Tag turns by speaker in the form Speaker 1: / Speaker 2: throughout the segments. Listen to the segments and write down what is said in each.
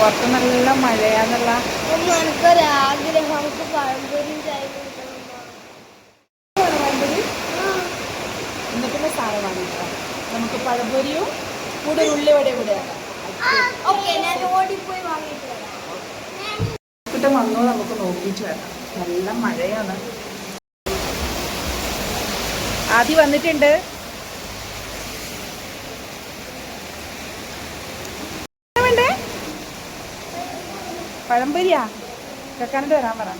Speaker 1: പുറത്ത് നല്ല മഴയാന്നുള്ള
Speaker 2: എനിക്കൊരാഗ്രഹം നമുക്ക് കുടിക്കണം
Speaker 1: ഇന്നത്തെ സാധനമാണ് കേട്ടോ നമുക്ക് പഴംപൊരിയും കൂടെ
Speaker 2: വാങ്ങിയിട്ട് വരാം.
Speaker 1: കിട്ടും വന്നോ നമുക്ക് നോക്കിയിട്ട് വരാം. നല്ല മഴയാണ്. ആദ്യം വന്നിട്ടുണ്ട് എന്താ വേണ്ടേ പഴംപൊരിയാ? കേൾക്കാനായിട്ട് വരാൻ പറ.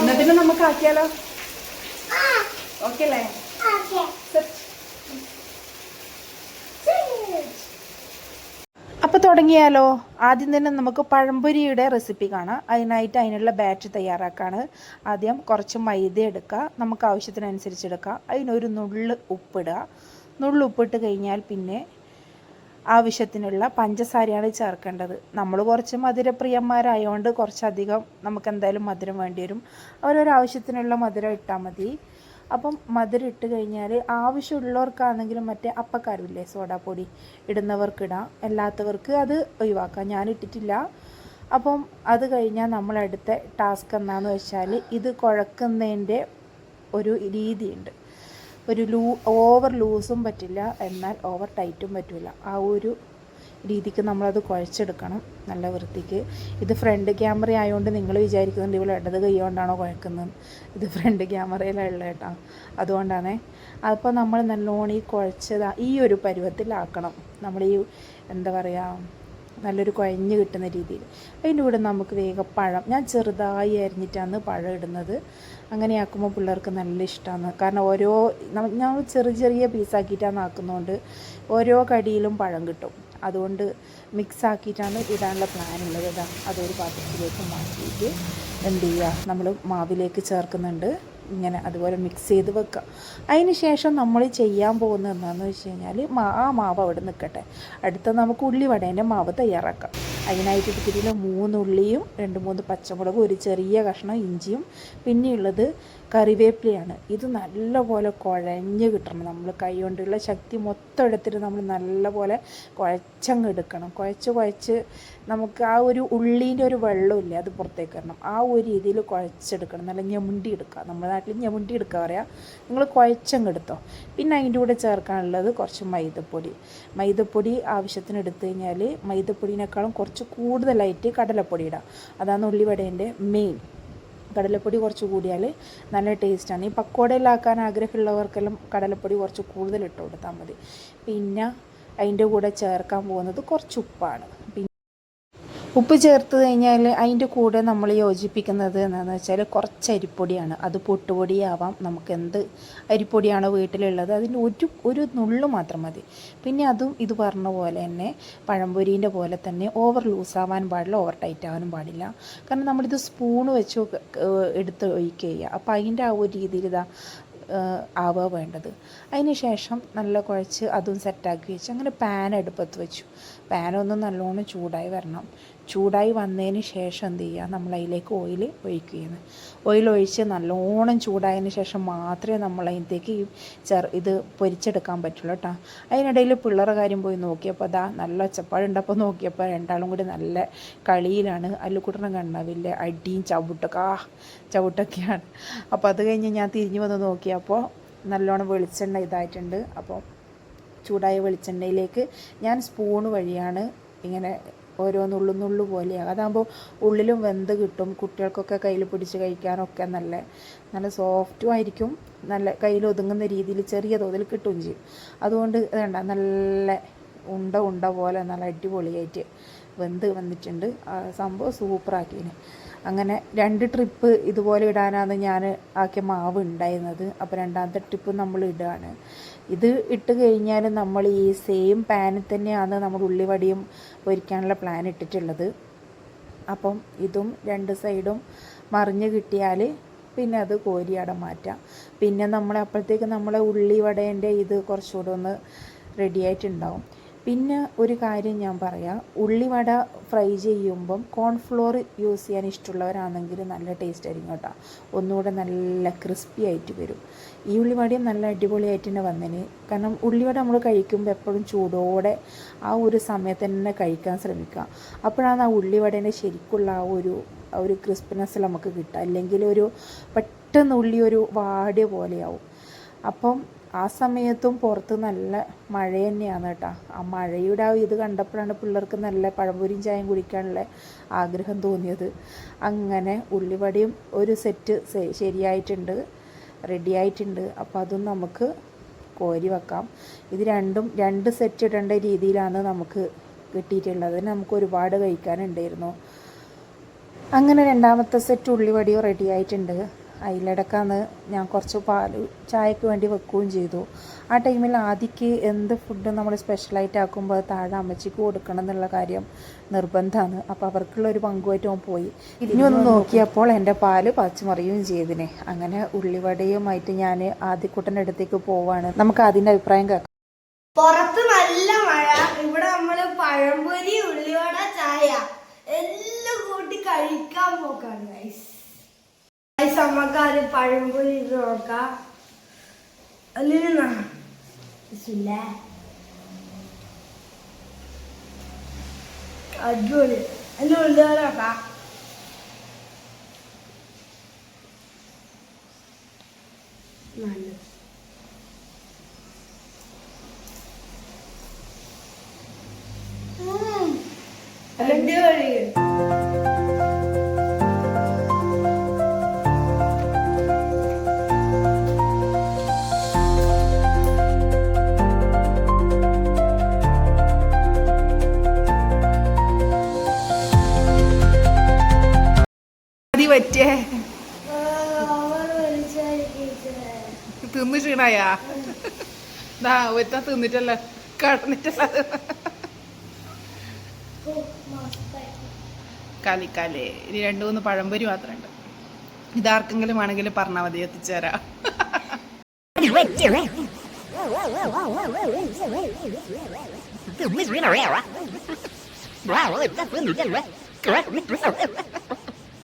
Speaker 1: എന്നാ പിന്നെ നമുക്ക് ആക്കിയാലോ? ഓക്കെ അല്ലേ? അപ്പോൾ തുടങ്ങിയാലോ? ആദ്യം തന്നെ നമുക്ക് പഴംപൊരിയുടെ റെസിപ്പി കാണാം. അതിനായിട്ട് അതിനുള്ള ബാറ്റ് തയ്യാറാക്കാണ്. ആദ്യം കുറച്ച് മൈദ എടുക്കുക. നമുക്ക് ആവശ്യത്തിനനുസരിച്ച് എടുക്കുക അതിനൊരു നുള്ളു ഉപ്പിടുക. നുള്ള് ഉപ്പിട്ട് കഴിഞ്ഞാൽ പിന്നെ ആവശ്യത്തിനുള്ള പഞ്ചസാരയാണ് ചേർക്കേണ്ടത്. നമ്മൾ കുറച്ച് മധുരപ്രിയന്മാരായതുകൊണ്ട് കുറച്ചധികം നമുക്ക് എന്തായാലും മധുരം വേണ്ടി വരും. ഓരോരോ ആവശ്യത്തിനുള്ള മധുരം ഇട്ടാൽ മതി. അപ്പം മധുരം ഇട്ട് കഴിഞ്ഞാൽ ആവശ്യമുള്ളവർക്കാണെങ്കിലും മറ്റേ അപ്പക്കാരുമില്ലേ? സോഡാപ്പൊടി ഇടുന്നവർക്ക് ഇടാം അല്ലാത്തവർക്ക് അത് ഒഴിവാക്കാം. ഞാൻ ഇട്ടിട്ടില്ല അപ്പം അത് കഴിഞ്ഞാൽ നമ്മളടുത്ത ടാസ്ക് എന്താണെന്ന് വെച്ചാൽ ഇത് കുഴക്കുന്നതിന്റെ ഒരു രീതിയുണ്ട്. ഒരു ലൂ ഓവർ ലൂസും പറ്റില്ല. എന്നാൽ ഓവർ ടൈറ്റും പറ്റില്ല ആ ഒരു രീതിക്ക് നമ്മളത് കുഴച്ചെടുക്കണം നല്ല വൃത്തിക്ക്. ഇത് ഫ്രണ്ട് ക്യാമറ ആയതുകൊണ്ട് നിങ്ങൾ വിചാരിക്കുന്നുണ്ട് ഇവിടെ ഇടത് കൈ കൊണ്ടാണോ കുഴക്കുന്നത്. ഇത് ഫ്രണ്ട് ക്യാമറയിലുള്ള കേട്ടോ അതുകൊണ്ടാണേ. അപ്പോൾ നമ്മൾ നല്ലോണം ഈ കുഴച്ചത് ഈ ഒരു പരുവത്തിലാക്കണം. നമ്മൾ ഈ എന്താ പറയുക നല്ലൊരു കുഴഞ്ഞ് കിട്ടുന്ന രീതിയിൽ. അതിന്റെ കൂടെ നമുക്ക് വേഗം പഴം. ഞാൻ ചെറുതായി അരിഞ്ഞിട്ടാണ് പഴം ഇടുന്നത്. അങ്ങനെ ആക്കുമ്പോൾ പിള്ളേർക്ക് നല്ല ഇഷ്ടമാണ് കാരണം ഓരോ ഞാൻ ചെറിയ ചെറിയ പീസാക്കിയിട്ടാണ് ആക്കുന്നതുകൊണ്ട് ഓരോ കടിയിലും പഴം കിട്ടും. അതുകൊണ്ട് മിക്സ് ആക്കിയിട്ടാണ് ഇടാനുള്ള പ്ലാൻ ഉള്ളത്. ഇതാ അതൊരു പാത്രത്തിലേക്ക് മാറ്റിയിട്ട് എന്ത് ചെയ്യുക? നമ്മൾ മാവിലേക്ക് ചേർക്കുന്നുണ്ട്. ഇങ്ങനെ അതുപോലെ മിക്സ് ചെയ്ത് വെക്കുക. അതിന് ശേഷം നമ്മൾ ചെയ്യാൻ പോകുന്നത് എന്താണെന്ന് വെച്ച് കഴിഞ്ഞാൽ മാ ആ മാവ് അവിടെ നിൽക്കട്ടെ. അടുത്ത നമുക്ക് ഉള്ളിവടേന്റെ മാവ് തയ്യാറാക്കാം. അതിനായിട്ട് ഇത്തിരി മൂന്ന് ഉള്ളിയും രണ്ട് മൂന്ന് പച്ചമുളകും ഒരു ചെറിയ കഷ്ണം ഇഞ്ചിയും പിന്നെയുള്ളത് കറിവേപ്പിലയാണ്. ഇത് നല്ലപോലെ കുഴഞ്ഞ് കിട്ടണം. നമ്മൾ കൈ കൊണ്ടുള്ള ശക്തി മൊത്തം എടുത്തിട്ട് നമ്മൾ നല്ലപോലെ കുഴച്ചങ്ങ് എടുക്കണം. കുഴച്ച് കുഴച്ച് നമുക്ക് ആ ഒരു ഉള്ളീന്റെ ഒരു വെള്ളമില്ലേ അത് പുറത്തേക്ക് വരണം. ആ ഒരു രീതിയിൽ കുഴച്ചെടുക്കണം. നല്ല ഞെമുണ്ടി എടുക്കുക. നമ്മുടെ നാട്ടിൽ ഞെമുണ്ടി എടുക്കുക പറയാം. നിങ്ങൾ കുഴച്ചങ്ങ് എടുത്തോ. പിന്നെ അതിന്റെ കൂടെ ചേർക്കാനുള്ളത് കുറച്ച് മൈദപ്പൊടി. മൈദപ്പൊടി ആവശ്യത്തിന് എടുത്തു കഴിഞ്ഞാൽ മൈദപ്പൊടിനേക്കാളും കുറച്ച് കൂടുതലായിട്ട് കടലപ്പൊടി ഇടാം. അതാണ് ഉള്ളിവടേന്റെ മെയിൻ കടലപ്പൊടി കുറച്ച് കൂടിയാൽ നല്ല ടേസ്റ്റാണ്. ഈ പക്കോടയിലാക്കാൻ ആഗ്രഹമുള്ളവർക്കെല്ലാം കടലപ്പൊടി കുറച്ച് കൂടുതൽ ഇട്ട് കൊടുത്താൽ മതി. പിന്നെ അതിന്റെ കൂടെ ചേർക്കാൻ പോകുന്നത് കുറച്ച് ഉപ്പാണ്. ഉപ്പ് ചേർത്ത് കഴിഞ്ഞാൽ അതിന്റെ കൂടെ നമ്മൾ യോജിപ്പിക്കുന്നത് എന്താണെന്ന് വെച്ചാൽ കുറച്ച് അരിപ്പൊടിയാണ്. അത് പൊട്ടുപൊടിയാവാം. നമുക്ക് എന്ത് അരിപ്പൊടിയാണോ വീട്ടിലുള്ളത് അതിന്റെ ഒരു ഒരു നുള്ളു മാത്രം മതി. പിന്നെ അതും ഇത് പറഞ്ഞ പോലെ തന്നെ പഴംപൊരീന്റെ പോലെ തന്നെ ഓവർ ലൂസാവാൻ പാടില്ല ഓവർ ടൈറ്റ് ആവാനും പാടില്ല. കാരണം നമ്മളിത് സ്പൂണ് വെച്ച് എടുത്ത് ഒഴിക്കുക ചെയ്യുക. അപ്പോൾ അതിന്റെ ആ ഒരു രീതിയിൽ ഇതാ ആവുക വേണ്ടത്. അതിന് ശേഷം നല്ല കുഴച്ച് അതും സെറ്റാക്കി വെച്ച് അങ്ങനെ പാൻ അടുപ്പത്ത് വെച്ചു. പാനൊന്ന് നല്ലോണം ചൂടായി വരണം. ചൂടായി വന്നതിന് ശേഷം എന്ത് ചെയ്യുക? നമ്മൾ അതിലേക്ക് ഓയിൽ ഒഴിക്കുകയാണ്. ഓയിൽ ഒഴിച്ച് നല്ലോണം ചൂടായതിന് ശേഷം മാത്രമേ നമ്മൾ അതിലേക്ക് ഈ ചെറു ഇത് പൊരിച്ചെടുക്കാൻ പറ്റുള്ളൂ കേട്ടോ. അതിനിടയിൽ പിള്ളേരുടെ കാര്യം പോയി നോക്കിയപ്പോൾ അതാ നല്ല ഒച്ചപ്പാടുണ്ടപ്പോൾ നോക്കിയപ്പോൾ രണ്ടാളും കൂടി നല്ല കളിയിലാണ്. അല്ലുക്കുട്ടനും കണ്ടാവില്ല അടിയും ചവിട്ടൊക്കെ ആ ചവിട്ടൊക്കെയാണ്. അപ്പോൾ അത് കഴിഞ്ഞ് ഞാൻ തിരിഞ്ഞു വന്ന് നോക്കിയപ്പോൾ നല്ലോണം വെളിച്ചെണ്ണ ഇതായിട്ടുണ്ട്. അപ്പോൾ ചൂടായ വെളിച്ചെണ്ണയിലേക്ക് ഞാൻ സ്പൂണ് വഴിയാണ് ഇങ്ങനെ ഓരോ നുള്ളു നുള്ളു പോലെയാണ് അതാകുമ്പോൾ ഉള്ളിലും വെന്ത് കിട്ടും. കുട്ടികൾക്കൊക്കെ കയ്യിൽ പിടിച്ച് കഴിക്കാനൊക്കെ നല്ല നല്ല സോഫ്റ്റും ആയിരിക്കും. നല്ല കയ്യിൽ ഒതുങ്ങുന്ന രീതിയിൽ ചെറിയ തോതിൽ കിട്ടുകയും ചെയ്യും അതുകൊണ്ട് വേണ്ട നല്ല ഉണ്ട ഉണ്ട പോലെ നല്ല അടിപൊളിയായിട്ട് വെന്ത് വന്നിട്ടുണ്ട്. സംഭവം സൂപ്പറാക്കിന് അങ്ങനെ രണ്ട് ട്രിപ്പ് ഇതുപോലെ ഇടാനാണ് ഞാൻ ആക്കിയ മാവ് ഉണ്ടായിരുന്നത്. അപ്പോൾ രണ്ടാമത്തെ ട്രിപ്പ് നമ്മൾ ഇടുകയാണ് ഇത് ഇട്ട് കഴിഞ്ഞാൽ നമ്മൾ ഈ സെയിം പാനിൽ തന്നെയാണ് നമ്മൾ ഉള്ളിവടിയും പൊരിക്കാനുള്ള പ്ലാൻ ഇട്ടിട്ടുള്ളത്. അപ്പം ഇതും രണ്ട് സൈഡും മറിഞ്ഞ് കിട്ടിയാൽ പിന്നെ അത് കോരി അട മാറ്റാം. പിന്നെ നമ്മൾ അപ്പോഴത്തേക്ക് നമ്മളെ ഉള്ളിവടേന്റെ ഇത് കുറച്ചുകൂടെ ഒന്ന് റെഡി ആയിട്ടുണ്ടാവും. പിന്നെ ഒരു കാര്യം ഞാൻ പറയാം. ഉള്ളിവട ഫ്രൈ ചെയ്യുമ്പം കോൺഫ്ലോർ യൂസ് ചെയ്യാൻ ഇഷ്ടമുള്ളവരാണെങ്കിൽ നല്ല ടേസ്റ്റ് ആയിരിക്കും കേട്ടോ. ഒന്നുകൂടെ നല്ല ക്രിസ്പി ആയിട്ട് വരും. ഈ ഉള്ളിവടയും നല്ല അടിപൊളിയായിട്ട് തന്നെ വന്നതിന് കാരണം ഉള്ളിവട നമ്മൾ കഴിക്കുമ്പോൾ എപ്പോഴും ചൂടോടെ ആ ഒരു സമയത്ത് തന്നെ കഴിക്കാൻ ശ്രമിക്കുക. അപ്പോഴാണ് ആ ഉള്ളിവടേന്റെ ശരിക്കുള്ള ആ ഒരു ഒരു ക്രിസ്പിനെസ് നമുക്ക് കിട്ടുക. അല്ലെങ്കിൽ ഒരു പെട്ടെന്ന് ഉള്ളി ഒരു വാടിയ പോലെയാവും. അപ്പം ആ സമയത്തും പുറത്ത് നല്ല മഴ തന്നെയാണ് കേട്ടോ. ആ മഴയുടെ ആ ഇത് കണ്ടപ്പോഴാണ് പിള്ളേർക്ക് നല്ല പഴംപൊരിയും ചായയും കുടിക്കാനുള്ള ആഗ്രഹം തോന്നിയത്. അങ്ങനെ ഉള്ളിവടയും ഒരു സെറ്റ് ശരിയായിട്ടുണ്ട് റെഡി ആയിട്ടുണ്ട്. അപ്പോൾ അതും നമുക്ക് കോരി വെക്കാം. ഇത് രണ്ടും രണ്ട് സെറ്റ് ഇടേണ്ട രീതിയിലാണ് നമുക്ക് കിട്ടിയിട്ടുള്ളത്. നമുക്ക് ഒരുപാട് കഴിക്കാനുണ്ടായിരുന്നു. അങ്ങനെ രണ്ടാമത്തെ സെറ്റ് ഉള്ളിവടിയും റെഡി ആയിട്ടുണ്ട്. അതിലിടക്കാന്ന് ഞാൻ കുറച്ച് പാൽ ചായക്ക് വേണ്ടി വെക്കുകയും ചെയ്തു. ആ ടൈമിൽ ആദ്യക്ക് എന്ത് ഫുഡ് നമ്മൾ സ്പെഷ്യലായിട്ട് ആക്കുമ്പോൾ താഴെ അമ്മച്ചിക്ക് കൊടുക്കണം എന്നുള്ള കാര്യം നിർബന്ധമാണ് അപ്പോൾ അവർക്കുള്ള ഒരു പങ്കുമായിട്ട് അവൻ പോയി. ഇനി ഒന്ന് നോക്കിയപ്പോൾ എന്റെ പാൽ പച്ചമറിയുകയും ചെയ്തിനെ. അങ്ങനെ ഉള്ളിവടയുമായിട്ട് ഞാൻ ആദ്യക്കുട്ടന്റെ അടുത്തേക്ക് പോവാണ്. നമുക്ക് അതിന്റെ അഭിപ്രായം കേൾക്കാം.
Speaker 2: പുറത്ത് നല്ല മഴ ഇവിടെ നമ്മൾ പഴംപൊരി ഉള്ളിവട ചായ. എല്ലാം കൂട്ടി കഴിക്കാൻ പോക്കാണ് ഗൈസ് ഗൈസ് നമുക്ക് അത് പഴംപൊരി നോക്കാം അല്ലെങ്കിൽ അടിപൊളി. ഉള്ളിവട നോക്കാം നല്ലത്. അടിപൊളി
Speaker 1: തിന്ന് ക്ഷീണായാ ദാ ഒറ്റ തിന്നിട്ടല്ല കടന്നിട്ടല്ല കാലിക്കാലേ ഇനി രണ്ടു മൂന്ന് പഴംപൊരി മാത്രമുണ്ട് ഇതാർക്കെങ്കിലും ആണെങ്കിൽ പറഞ്ഞാൽ മതി എത്തിച്ചേരാം
Speaker 3: Wow, that's really good. Correct.